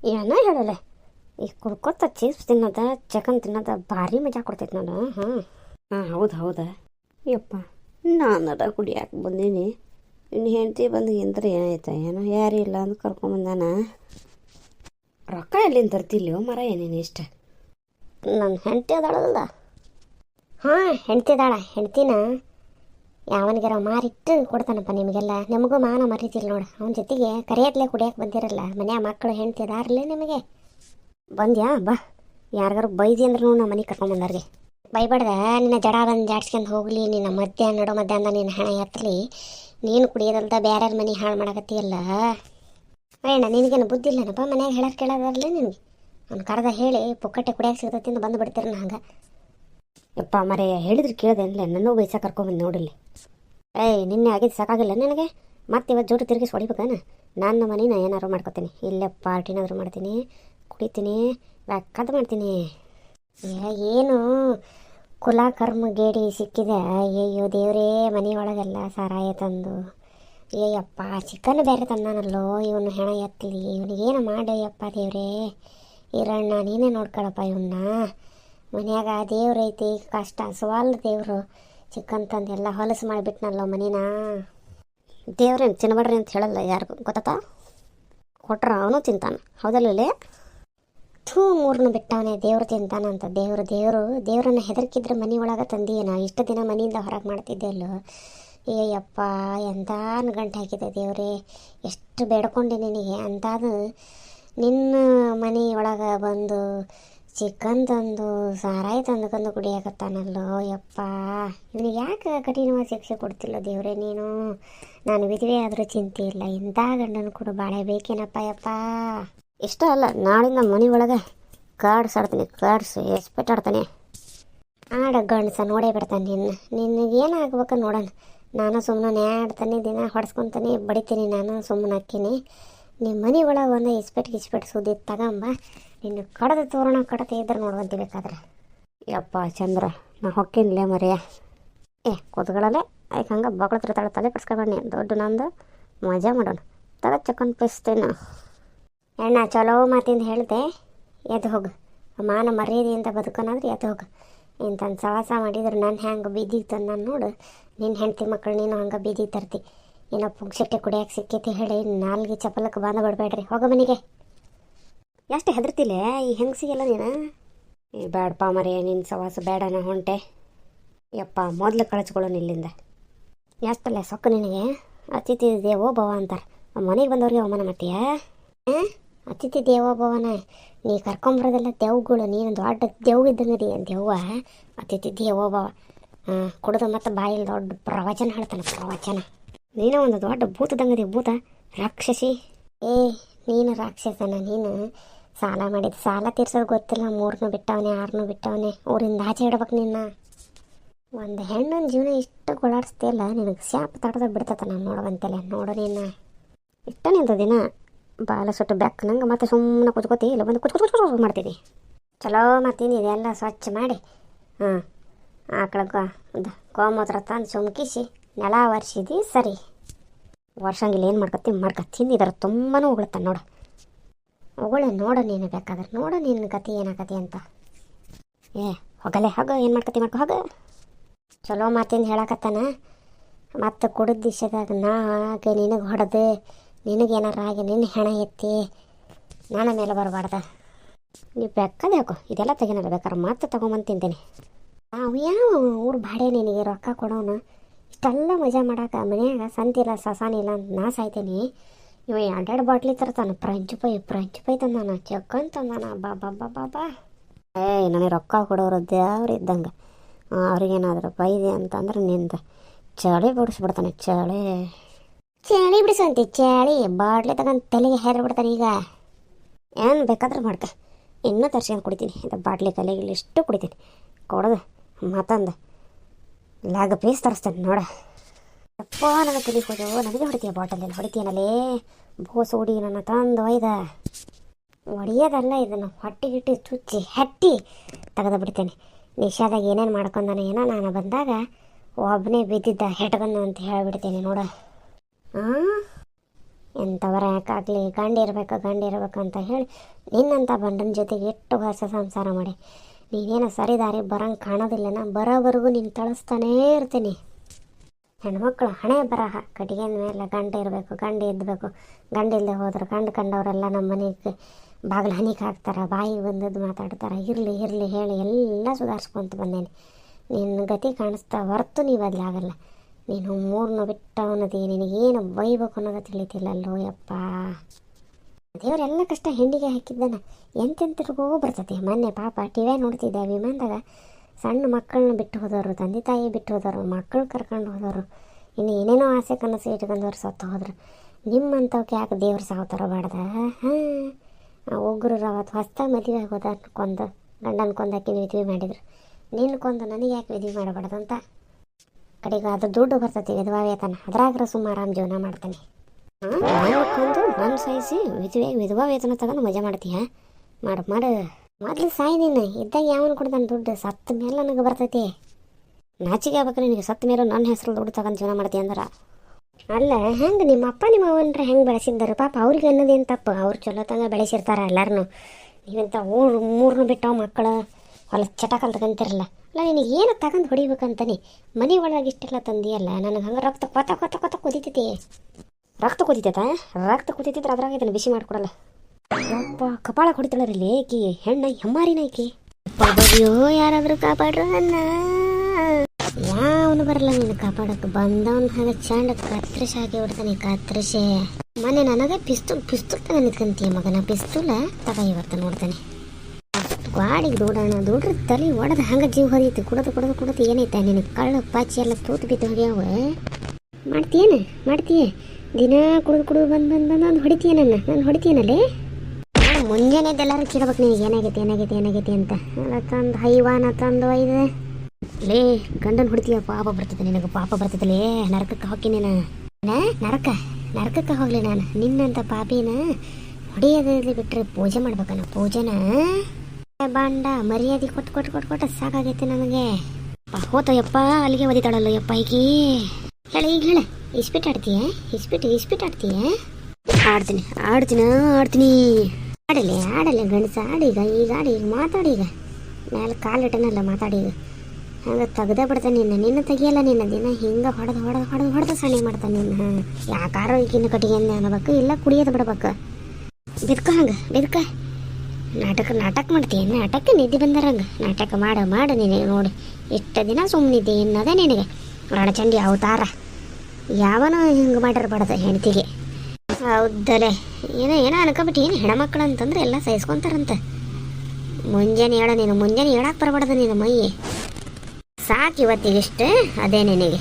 ಏನ ಹೇಳಲ್ಲ ಈ ಕುಡ್ಕೊತ ಚಿಪ್ಸ್ ತಿನ್ನೋದ ಚಿಕನ್ ತಿನ್ನೋದ ಭಾರಿ ಮಜಾ ಕೊಡ್ತೈತೆ ನಾನು ಹಾಂ ಹಾಂ ಹೌದು ಹೌದಾ. ಯಪ್ಪ. ನಾನರ ಕುಡಿಯಾಕೆ ಬಂದೀನಿ. ಇನ್ನು ಹೆಂಡತಿ ಬಂದು ಎಂದ್ರೆ ಏನಾಯ್ತ ಏನೋ ಯಾರೂ ಇಲ್ಲ ಅಂತ ಕರ್ಕೊಂಬಂದಾನ ರೊಕ್ಕ ಎಲ್ಲಿಂದ ತರ್ತಿಲ್ಯೋ ಮರ ಏನೇನು ಇಷ್ಟ? ನನ್ನ ಹೆಂಡತಿ ಅದಾಳಲ್ಲ. ಹಾಂ ಹೆಂಡತಿ ಅದಾಳ ಹೆಂಡ್ತಿನ. ಯಾವನಿಗಾರ ಮಾರಿಟ್ಟು ಕೊಡ್ತಾನಪ್ಪ ನಿಮಗೆಲ್ಲ. ನಿಮಗೂ ಮಾನ ಮರೀತಿಲ್ಲ ನೋಡು. ಅವನ ಜೊತೆಗೆ ಕರಿಯತ್ಲೆ ಕುಡಿಯಕ್ಕೆ ಬಂದಿರಲ್ಲ. ಮನ್ಯಾಗ ಮಕ್ಕಳು ಹೆಂಡತಿ ಅದಾರಲ್ಲೇ ನಿಮಗೆ. ಬಂದ್ಯಾ? ಬಾ. ಯಾರಿಗಾರು ಬೈದಿ ಅಂದ್ರೆ ನೋಡು ನಮ್ಮ ಮನೆಗೆ ಕರ್ಕೊಂಬಂದವ್ರಿಗೆ ಬೈಬಾಡ್ದ. ನಿನ್ನ ಜಡ ಬಂದು ಜಾಡ್ಸ್ಕೊಂಡು ಹೋಗ್ಲಿ. ನಿನ್ನ ಮಧ್ಯಾಹ್ನ, ನಡು ಮಧ್ಯಾಹ್ನ ನಿನ್ನ ಹಣ ಎತ್ತಲಿ ನೀನು ಕುಡಿಯೋದಲ್ದ ಬೇರೆ ಮನೆ ಹಾಳು ಮಾಡಕತ್ತೀಯಲ್ಲ. ಅಯ್ಯಣ್ಣ ನಿನಗೇನು ಬುದ್ಧಿ ಇಲ್ಲನಪ್ಪ? ಮನ್ಯಾಗ ಹೇಳೋರು ಕೇಳೋದಾರಲ್ಲ ನಿನಗೆ. ಅವ್ನು ಕರೆದ ಹೇಳಿ ಪುಕ್ಕಟ್ಟೆ ಕುಡಿಯಕ್ಕೆ ಸಿಗ್ತೈತಿ ಅಂತ ಬಂದು ಬಿಡ್ತೀರ ಹಂಗೆ ಯಪ್ಪ ಮರೆ ಹೇಳಿದ್ರು ಕೇಳ್ದೆ ಅನ್ಲೆ ನನ್ನೂ ಬೈಸ ಕರ್ಕೊಂಬಂದು ನೋಡಿಲ್ಲಿ. ಏಯ್, ನಿನ್ನೆ ಆಗಿದ್ದು ಸಾಕಾಗಿಲ್ಲ ನನಗೆ? ಮತ್ತೆ ಇವತ್ತು ಜೋಡಿ ತಿರುಗಿಸಿ ಹೊಡಿಬೇಕಾನ? ನನ್ನ ಮನೇನ ಏನಾದ್ರು ಮಾಡ್ಕೊತೀನಿ. ಇಲ್ಲೇ ಪಾರ್ಟಿನಾದ್ರು ಮಾಡ್ತೀನಿ, ಕುಡಿತೀನಿ ಬೇಕಾದ ಮಾಡ್ತೀನಿ. ಏನು? ಕುಲ, ಕರ್ಮ, ಗೇಡಿ ಸಿಕ್ಕಿದೆ. ಅಯ್ಯಯ್ಯೋ, ದೇವರೇ, ಮನೆಯೊಳಗೆಲ್ಲ ಸಾರಾಯ ತಂದು. ಏಯಪ್ಪ ಚಿಕನ್ ಬೇರೆ ತಂದಾನಲ್ಲೋ, ಇವನು ಹೆಣ ಎತ್ತಲಿ. ಇವನಿಗೇನು ಮಾಡಯ್ಯಪ್ಪ ದೇವ್ರೇ? ಇರಣ್ಣ, ನೀನೇ ನೋಡ್ಕೊಳಪ್ಪ ಇವನ್ನ ಮನ್ಯಾಗ ದೇವ್ರೈತಿ, ಕಷ್ಟ, ಸವಾಲ್ ದೇವ್ರು. ಚಿಕನ್ ತಂದು ಎಲ್ಲ ಹೊಲಸು ಮಾಡಿಬಿಟ್ನಲ್ಲ ಮನೇನ. ದೇವ್ರೇನು ತಿನ್ನಬೇಡ್ರಿ ಅಂತ ಹೇಳಲ್ಲ ಯಾರಿಗೂ ಗೊತ್ತಾ ಕೊಟ್ರ ಅವನು ತಿಂತಾನೆ. ಹೌದಲ್ಲೇ ಥೂ ಮೂರನ್ನು ಬಿಟ್ಟವನೇ ದೇವ್ರು ತಿಂತಾನಂತ. ದೇವ್ರು, ದೇವರು, ದೇವ್ರನ್ನ ಹೆದರ್ಕಿದ್ರೆ ಮನೆ ಒಳಗೆ ತಂದೀನ ಇಷ್ಟು ದಿನ ಮನೆಯಿಂದ ಹೊರಗೆ ಮಾಡ್ತಿದ್ದೆ ಅಲ್ಲೋ? ಏಯಪ್ಪ ಎಂಥ ಗಂಟೆ ಹಾಕಿದೆ ದೇವರೇ. ಎಷ್ಟು ಬೇಡ್ಕೊಂಡೆ ನಿನಗೆ. ಅಂತಾದ ನಿನ್ನ ಮನೆಯೊಳಗೆ ಬಂದು ಚಿಕನ್ ತಂದು ಸಾರಾಯಿ ತಂದು ಕಂದು ಕುಡಿಯಕತ್ತಾನಲ್ಲೋ, ಯಪ್ಪ. ಇವನಿಗೆ ಯಾಕೆ ಕಠಿಣವಾದ ಶಿಕ್ಷೆ ಕೊಡ್ತಿಲ್ಲ ದೇವ್ರೆ ನೀನು? ನಾನು ವಿಧವೆ ಆದರೂ ಚಿಂತೆ ಇಲ್ಲ. ಇಂಥ ಗಂಡನ ಕೂಡ ಬಾಳೆ ಬೇಕೇನಪ್ಪ, ಯಪ್ಪ? ಇಷ್ಟ ಅಲ್ಲ, ನಾಳಿಂದ ಮನೆ ಒಳಗೆ ಕಾರ್ಡ್ಸ್ ಆಡ್ತೀನಿ, ಕಾರ್ಡ್ಸ್, ಎಸ್ಪೆಟ್ ಆಡ್ತಾನೆ. ಆಡ ಗಂಡಸ, ನೋಡೇ ಬಿಡ್ತಾನೆ ನಿನ್ನ ನಿನಗೇನು ಆಗ್ಬೇಕು ನೋಡೋಣ. ನಾನು ಸುಮ್ಮನೆ ಆಡ್ತಾನೆ, ದಿನ ಹೊಡೆಸ್ಕೊತಾನೆ, ಬಡಿತೀನಿ, ನಾನು ಸುಮ್ಮನೆ ಹಾಕ್ತೀನಿ ನಿಮ್ಮ ಮನೆ ಒಳಗೆ ಒಂದು ಇಸ್ಪೆಟ್ ಗಿಸ್ಪೆಟ್ ಸುದ್ದಿ ತಗೊಂಬ. ನಿನ್ನ ಕಡದ ತೋರಣ ಕಡತೆ ಇದ್ರೆ ನೋಡುವಂತ ಬೇಕಾದ್ರೆ. ಯಪ್ಪ ಚಂದ್ರ, ನಾ ಹೊಕ್ಕೇನಿಲ್ಲ ಮರೆಯ. ಏ ಕೂತ್ಗಳಲ್ಲೇ ಆಯ್ಕೆ ಹಂಗೆ ಬಗಳ ತಲೆ ತಲೆ ಕಟ್ಸ್ಕೊಬಣ್ಣಿ ದೊಡ್ಡ ನಂದು. ಮಜಾ ಮಾಡೋಣ. ತಗ ಚಕ್ಕನ್ ಪೇಸ್ತೇನು. ಅಣ್ಣ, ಚಲೋ ಮಾತಿಂದ ಹೇಳ್ದೆ. ಎದ್ದು ಹೋಗು. ಮಾನ ಮರ್ಯಾದೆಯಿಂದ ಬದುಕೋನಾದ್ರೆ ಎದ್ದು ಹೋಗು. ಇಂಥನ್ ಸಾಹಸ ಮಾಡಿದ್ರೆ ನನ್ನ ಹ್ಯಾಂಗೆ ಬೀದಿಗೆ ತಂದು ನಾನು ನೋಡು. ನಿನ್ನ ಹೆಂಡತಿ ಮಕ್ಕಳು ನೀನು ಹಂಗೆ ಬೀದಿಗೆ ತರ್ತಿ. ಏನೋ ಪುಗ್ಸೆಟ್ಟೆ ಕುಡಿಯಕ್ಕೆ ಸಿಕ್ಕೈತಿ ಹೇಳಿ ನಾಲ್ಗೆ ಚಪಲಕ್ಕೆ ಬಂದು ಬಿಡಬೇಡ್ರಿ ಹೋಗೋ ಮನೆಗೆ. ಎಷ್ಟು ಹೆದರ್ತಿಲ್ಲ ಈ ಹೆಂಗಸಿಗೆಲ್ಲ ನೀನು? ಬೇಡಪ್ಪ ಮರೆಯ ನಿನ್ನ ಸವಾಸ ಬೇಡ ನಾ ಹೊಂಟೆ. ಯಪ್ಪ, ಮೊದಲು ಕಳಿಸ್ಕೊಳ್ಳೋನು ಇಲ್ಲಿಂದ. ಎಷ್ಟಲ್ಲ ಸೊಕ್ಕ ನಿನಗೆ? ಅತಿಥಿ ದೇವೋ ಭವ ಅಂತಾರೆ ಮನೆಗೆ ಬಂದವ್ರಿಗೆ ಅವಮಾನ ಮಾಡ್ತೀಯ? ಅತಿಥಿ ದೇವೋ ಭವನ ನೀ ಕರ್ಕೊಂಬರೋದೆಲ್ಲ ದೇವ್ಗಳು, ನೀನು ದೊಡ್ಡ ದೇವ್ಗಿದ್ದಂಗೆ ರೀ ದೇವ್ವ ಅತಿಥಿ ದೇವೋ ಭವ ಹಾಂ ಮತ್ತು ಮತ್ತೆ ಬಾಯಲ್ಲಿ ದೊಡ್ಡ ಪ್ರವಚನ ಹೇಳ್ತಾನೆ, ಪ್ರವಚನ. ನೀನು ಒಂದು ದೊಡ್ಡ ಭೂತದಂಗದಿ ಭೂತ ರಾಕ್ಷಸಿ. ಏ, ನೀನು ರಾಕ್ಷಸನ, ನೀನು ಸಾಲ ಮಾಡಿದ ಸಾಲ ತೀರ್ಸೋದು ಗೊತ್ತಿಲ್ಲ ಮೂರನ್ನೂ ಬಿಟ್ಟವನೆ ಆರನ್ನು ಬಿಟ್ಟವನೆ, ಊರಿಂದ ಆಚೆ ಇಡ್ಬೇಕು ನಿನ್ನ. ಒಂದು ಹೆಣ್ಣಿನ ಜೀವನ ಇಷ್ಟು ಗೊಳಾಡಿಸ್ತಿಲ್ಲ ನಿನಗೆ ಶಾಪ ತಡದ ಬಿಡ್ತತ ನಾನು ನೋಡುವಂತೆಲ್ಲ. ನೋಡು ನಿನ್ನ ಇಷ್ಟ ನಿಂತ ದಿನ. ಬಾಲ ಸುಟ್ಟು ಬೆಕ್ಕನಂಗೆ ಮತ್ತೆ ಸುಮ್ಮನೆ ಕುತ್ಕೋತಿ, ಇಲ್ಲ ಬಂದು ಕುತ್ಕೋ ಕುತ್ಕೋ ಕುತ್ಕೋ ಮಾಡ್ತೀನಿ ಚಲೋ ಮಾಡ್ತೀನಿ, ಇದೆಲ್ಲ ಸ್ವಚ್ಛ ಮಾಡಿ. ಹಾಂ ಆಕಳ ಗೋಮೂತ್ರ ತಂದು ಸುಮ್ಕಿಸಿ, ನೆಲ ಒರೆಸಿದಿ, ಸರಿ. ವರ್ಷಂಗಿಲ್ಲ ಏನು ಮಾಡ್ಕತ್ತಿ ಮಾಡ್ಕೊತೀನಿ ಇದರ ತುಂಬಾ ಉಗುಳ್ತಾನೆ ನೋಡು. ಉಗುಳೆ ನೋಡು ನೀನು ಬೇಕಾದ್ರೆ. ನೋಡು ನಿನ್ನ ಕತಿ ಏನಾಗತಿ ಅಂತ. ಏ, ಹೋಗಲೇ, ಹೋಗ, ಏನು ಮಾಡ್ಕತಿ ಮಾಡ್ಕೊ, ಹೋಗ. ಚಲೋ ಮಾತಿಂದ ಹೇಳಕತ್ತಾನ. ಮತ್ತು ಕುಡಿದ ದಿಶದಾಗ ನಾ ಹಾಗೆ ನಿನಗೆ ಹೊಡೆದು ನಿನಗೇನಾರ ಆಗಿ ನಿನ್ನ ಹೆಣ ಎತ್ತಿ ನಾನು ಮೇಲೆ ಬರಬಾರ್ದ. ನೀವು ಬೇಕಾದ ಯಾಕೋ ಇದೆಲ್ಲ ತೆಗಿನಲ್ಲ ಬೇಕಾದ್ರೆ ಮತ್ತೆ ತೊಗೊಂಬಂದು ತಿಂತೀನಿ. ನಾವು ಯಾವ ಊರು ಬಾಡೆ ನಿನಗೆ ರೊಕ್ಕ ಕೊಡೋನು? ಇಷ್ಟೆಲ್ಲ ಮಜಾ ಮಾಡಾಕ ಮನ್ಯಾಗ ಸಂತಿಲ್ಲ, ಸಸಾನಿಲ್ಲ ಅಂತ ನಾ ಸಾಯ್ತೀನಿ. ಇವ ಎರಡೆರಡು ಬಾಟ್ಲಿ ತರ್ತಾನ. ಫ್ರೆಂಚ್ ಪೈ ಫ್ರೆಂಚ್ ಪೈ ತಂದಾನ. ಚಕ್ಕನ್ ತಂದಾನ. ಬಾ ಬಾ ಬಾ ಬಾ ಏಯ್ ನನಗೆ ರೊಕ್ಕ ಕೊಡೋರು ದೇವ್ರು ಇದ್ದಂಗೆ. ಅವ್ರಿಗೇನಾದ್ರು ಬೈದೆ ಅಂತಂದ್ರೆ ನಿಂದ ಚಳಿ ಬಿಡಿಸ್ಬಿಡ್ತಾನೆ, ಚಳಿ. ಚಳಿ ಬಿಡಿಸಂತಿ ಚಳಿ. ಬಾಟ್ಲಿ ತಗೊಂಡು ತಲೆಗೆ ಹೇರಿ ಬಿಡ್ತಾನೆ ಈಗ. ಏನು ಬೇಕಾದ್ರೆ ಮಾಡ್ಕ ಇನ್ನೂ ತರ್ಸ್ಕೊಂಡು ಕುಡಿತೀನಿ. ಇದು ಬಾಟ್ಲಿ ತಲೆಗೆ ಇಷ್ಟು ಕುಡಿತೀನಿ. ಕೊಡೋದು, ಮತ್ತೊಂದು. ಲಾಗ ಪೀಸ್ ತರಿಸ್ತೇನೆ ನೋಡ. ಅಪ್ಪ ನನಗೆ ತಲೆ ಹೋದು ನನಗೆ ಹೊಡಿತೀಯ ಬಾಟಲಲ್ಲಿ ಹೊಡಿತೀನಲ್ಲೇ ಬೋಸ್ ಹುಡಿ ನನ್ನ ತಂದು ಒಯ್ದ ಹೊಡಿಯೋದಲ್ಲ ಇದನ್ನು. ಹೊಟ್ಟೆ ಗಿಟ್ಟಿ ಚುಚ್ಚಿ, ಹಟ್ಟಿ ತೆಗೆದು ಬಿಡ್ತೇನೆ. ನಿಷಾದಾಗ ಏನೇನು ಮಾಡ್ಕೊಂಡಾನೆ ಏನೋ, ನಾನು ಬಂದಾಗ ಒಬ್ಬನೇ ಬಿದ್ದಿದ್ದ ಹೆಟ್ಕೊಂಡು ಅಂತ ಹೇಳಿಬಿಡ್ತೇನೆ ನೋಡ. ಎಂಥವರ ಯಾಕಾಗಲಿ? ಗಂಡ ಇರಬೇಕು ಗಂಡ ಇರಬೇಕು ಅಂತ ಹೇಳಿ ನಿನ್ನಂಥ ಬಂಡನ ಜೊತೆಗೆ ಎಷ್ಟು ವರ್ಷ ಸಂಸಾರ ಮಾಡಿ. ನೀನೇನೋ ಸರಿದಾರಿ ಬರಂಗೆ ಕಾಣೋದಿಲ್ಲ ನಾನು ಬರೋವರೆಗೂ ನೀನು ತಳಿಸ್ತಾನೇ ಇರ್ತೀನಿ. ಹೆಣ್ಮಕ್ಳು ಹಣೆ ಬರಹ. ಕಟ್ಟಿಗೆ ಮೇಲೆ ಗಂಡ ಇರಬೇಕು, ಗಂಡ ಇದ್ದಬೇಕು ಗಂಡ ಇಲ್ಲದೆ ಹೋದ್ರೆ ಗಂಡು ಕಂಡವರೆಲ್ಲ ನಮ್ಮ ಮನೆಗೆ ಬಾಗಿಲು ಹನಿ ಹಾಕ್ತಾರೆ ಬಾಯಿ ಬಂದದ್ದು ಮಾತಾಡ್ತಾರೆ. ಇರಲಿ ಇರಲಿ ಹೇಳಿ ಎಲ್ಲ ಸುಧಾರಿಸ್ಕೊಂತ ಬಂದೇನೆ. ನಿನ್ನ ಗತಿ ಕಾಣಿಸ್ತಾ ಹೊರತು ನೀವು ಆಗಲ್ಲ. ನೀನು ಮೂರನ್ನು ಬಿಟ್ಟವನದಿ ನಿನಗೇನು ಬೈಬೇಕು ಅನ್ನೋದು ತಿಳಿತಿಲ್ಲಲ್ಲೋ ಯಪ್ಪ ದೇವರೆಲ್ಲ ಕಷ್ಟ ಹೆಂಡಿಗೆ ಹಾಕಿದ್ದಾನೆ. ಎಂತೆಂತರಿಗೂ ಬರ್ತೈತಿ ಮೊನ್ನೆ ಪಾಪ ಟಿವಿ ನೋಡ್ತಿದ್ದೆ, ವಿಮಾನದಾಗ ಸಣ್ಣ ಮಕ್ಕಳನ್ನ ಬಿಟ್ಟು ಹೋದವರು, ತಂದೆ ತಾಯಿ ಬಿಟ್ಟು ಹೋದವರು ಮಕ್ಕಳು ಕರ್ಕೊಂಡು ಹೋದವರು, ಇನ್ನು ಏನೇನೋ ಆಸೆ ಕನಸು ಇಟ್ಕೊಂಡವ್ರು ಸತ್ತು ಹೋದ್ರು. ನಿಮ್ಮಂಥವ್ಕೆ ಯಾಕೆ ದೇವ್ರು ಸಾವ್ತಾರ ಬಾಡ್ದ ಹಾಂ ಒಗ್ರು ಅವತ್ತು ಹೊಸ್ತ ಮದುವೆ ಹೋದ ಕೊಂದು, ಗಂಡನ ಕೊಂದಾಕಿ ಮದುವೆ ಮಾಡಿದ್ರು. ನೀನು ಕೊಂದು ನನಗೆ ಯಾಕೆ ವಿಧಿ ಮಾಡಬಾರ್ದಂತ ಕಡೆಗೆ ಅದು ದುಡ್ಡು ಬರ್ತೈತಿ, ವಿಧವಾ ವೇತನ. ಅದ್ರಾಗ್ರ ಸುಮ್ಮ ಜೀವನ ಮಾಡ್ತಾನೆ. ಹಾಂ ಕೊಂದು ನನ್ನ ಸಾಯಿಸಿ ವಿಧವೆ, ವಿಧವಾ ವೇತನ ತಗೊಂಡು ಮಜಾ ಮಾಡ್ತೀಯ? ಮಾಡು ಮಾಡು. ಮೊದಲು ಸಾಯಿ ಇದ್ದಾಗ ಯಾವನು ಕೊಡ್ತಾನೆ ದುಡ್ಡು ಸತ್ತ ಮೇಲೆ ನನಗೆ ಬರ್ತೈತಿ. ನಾಚಿಕೆ ಆಗ್ಬೇಕು ನಿನಗೆ. ಸತ್ತ ಮೇಲೆ ನನ್ನ ಹೆಸರು ದುಡ್ಡು ತಗೊಂಡು ಜೀವನ ಮಾಡ್ತೀಯ ಅಂದ್ರೆ. ಅಲ್ಲ, ಹೆಂಗೆ ನಿಮ್ಮ ಅಪ್ಪ ನಿಮ್ಮ ಅವನ್ರ ಹೆಂಗೆ ಬೆಳೆಸಿದ್ದಾರೆ? ಪಾಪ ಅವ್ರಿಗೆ ಅನ್ನೋದೇನು ತಪ್ಪು? ಅವ್ರು ಚಲೋ ತಂಗ ಬೆಳೆಸಿರ್ತಾರೆ ಎಲ್ಲರೂ ನೀವಂತ ಊರು ಮೂರನ್ನು ಬಿಟ್ಟವು ಮಕ್ಕಳು. ಹೊಲ ಚಟ ಕಲ್ತ್ಕೊಂತಿರಲ್ಲ ಅಲ್ಲ, ನಿನಗೆ ಏನು ತಗೊಂಡು ಹೊಡಿಬೇಕಂತಾನೆ? ಮನೆ ಒಳಗೆ ಇಷ್ಟೆಲ್ಲ ತಂದಿಯಲ್ಲ. ನನಗೆ ಹಂಗೆ ರಕ್ತ ಕೊತ ಕೊತ ಕೊತ ಕುದಿತೈತಿ. ರಕ್ತ ಕುದಿತೈತ? ರಕ್ತ ಕುದಿತಿದ್ರೆ ಅದ್ರಾಗ ಇದನ್ನು ಬಿಸಿ ಮಾಡ್ಕೊಡಲ್ಲ. ಯಪ್ಪ, ಕಪಾಳ ಕೊಡ್ತಾಳ್ರಿ ಏಕಿ, ಹೆಣ್ಣ, ಹೆಮ್ಮಾರಿನ ಐಕಿ ಅಯ್ಯೋ ಯಾರಾದ್ರೂ ಕಾಪಾಡ್ರು ಅನ್ನ ಯಾವನು ಬರಲ್ಲ ನೀನು ಕಾಪಾಡಕ್ ಬಂದವನ್ ಹಾಗೆ ಚಂಡ ಕತ್ರಿಸ ಹಾಕಿ ಬಿಡ್ತಾನೆ ಕತ್ರಿಸೆ ಮನೆ ನನಗೆ ಪಿಸ್ತೂಲ್ ಪಿಸ್ತೂಲ್ ತಗ ಮಗನ, ಪಿಸ್ತೂಲ ತಗ ಬರ್ತಾನೆ ನೋಡ್ತಾನೆ. ಗಾಡಿಗೆ ದೂಡೋಣ, ದೂಡ್ರ ತಲೆ ಒಡೆದ ಹಂಗೆ ಜೀವ ಹೊದೈತಿ ಕುಡದು ಕುಡದು ಕುಡದು ಏನೈತೆ? ನಿನ್ನ ಕಳ್ಳ ಪಾಚಿ ಎಲ್ಲ ತೂತು ಬಿದ್ದು ಹೋಗ್ಯಾವ. ಮಾಡ್ತೀಯೇನ? ಮಾಡ್ತೀಯ? ದಿನ ಕುಡಿದು ಕುಡಿದು ಬಂದು ಬಂದು ಬಂದು ಹೊಡಿತೀಯ ನನ್ನ? ನಾನು ಹೊಡಿತೀಯನಲ್ಲಿ? ಮುಂಜಾನೆ ಎಲ್ಲರೂ ಕೇಳ್ಬೇಕು ನಿನಗೆ, ಏನಾಗೈತಿ ಏನಾಗೈತಿ ಏನಾಗೈತಿ ಅಂತ. ತಂದು ಹೈವಾನ ತಂದು ಒಯ್ದು. ಲೇ, ಗಂಡನ ಹೊಡಿತೀಯ, ಪಾಪ ಬರ್ತದೆ ನಿನಗೆ, ಪಾಪ ಬರ್ತದಲೇ ನರಕಕ್ಕೆ ಹೋಗಿ ನೀನು. ನರಕ, ನರಕಕ್ಕೆ ಹೋಗ್ಲಿ ನಾನು. ನಿನ್ನಂತ ಪಾಪಿನ ಹೊಡೆಯೋದ್ರಲ್ಲಿ ಬಿಟ್ಟರೆ ಪೂಜೆ ಮಾಡ್ಬೇಕನ ಪೂಜೆನ? ಬಾಂಡ, ಮರ್ಯಾದೆ ಕೊಟ್ಟು ಕೊಟ್ಟು ಕೊಟ್ಟು ಕೊಟ್ಟು ಸಾಕಾಗೈತೆ ನನಗೆ ಯಪ್ಪ ಅಲ್ಲಿಗೆ ಒದಿತಾಳಲ್ಲ, ಯಪ್ಪ ಐಕಿ ಹೇಳ ಈಗ ಹೇಳ. ಇಸ್ಪಿಟ್ ಆಡ್ತೀಯ? ಇಸ್ಪಿಟ್ ಇಸ್ಪಿಟ್ ಆಡ್ತೀಯ? ಆಡ್ತೀನಿ ಆಡ್ತೀನಿ ಆಡ್ತೀನಿ. ಆಡಲಿ ಆಡಲಿ ಗಂಡಸ ಆಡೀಗ ಈಗ ಆಡಿ, ಈಗ ಮಾತಾಡಿ ಈಗ. ಮೇಲೆ ಕಾಲಿಟ್ಟನಲ್ಲ ಮಾತಾಡಿ ಈಗ. ಹಂಗೆ ತೆಗ್ದೇ ಬಿಡ್ತಾನೆ ನಿನ್ನ ನಿನ್ನ ತೆಗಿಯಲ್ಲ ನಿನ್ನ ದಿನ. ಹಿಂಗೆ ಹೊಡೆದು ಹೊಡೆದು ಹೊಡೆದು ಹೊಡೆದು ಸಣ್ಣ ಮಾಡ್ತಾನೆ ನಿನ್ನ. ಯಾಕಾರೋ ಈಗಿನ ಕಟ್ಟಿಗೆ ಅನ್ನಬೇಕು ಇಲ್ಲ ಕುಡಿಯೋದು ಬಿಡ್ಬೇಕು. ಬಿದ್ಕ ಹಂಗೆ, ಬಿದ್ಕ. ನಾಟಕ ನಾಟಕ ಮಾಡ್ತೀಯ ನಾಟಕ ನಿದ್ದೆ ಬಂದರಂಗ ನಾಟಕ ಮಾಡು ಮಾಡು ನೀನು ನೋಡಿ. ಎಷ್ಟು ದಿನ ಸುಮ್ಮನಿದ್ದೆ ಎನ್ನದ ನಿನಗೆ. ರಣಚಂಡಿ ಅವತಾರ. ಯಾವನೋ ಹಿಂಗೆ ಮಾಡಿರ್ಬಾರ್ದು ಹೆಂಡತಿಗೆ. ಹೌದಲೆ ಏನೋ ಏನೋ ಅನ್ಕೊಬಿಟ್ಟು, ಏನು ಹೆಣ್ಮಕ್ಳು ಅಂತಂದ್ರೆ ಎಲ್ಲ ಸಹಿಸ್ಕೊಂತಾರಂತೆ. ಮುಂಜಾನೆ ಹೇಳ ನೀನು, ಮುಂಜಾನೆ ಹೇಳಕ್ಕೆ ಬರಬಾರ್ದು ನೀನು ಮೈ ಸಾಕು ಇವತ್ತಿಗಿಷ್ಟೇ, ಅದೇ ನಿನಗೆ.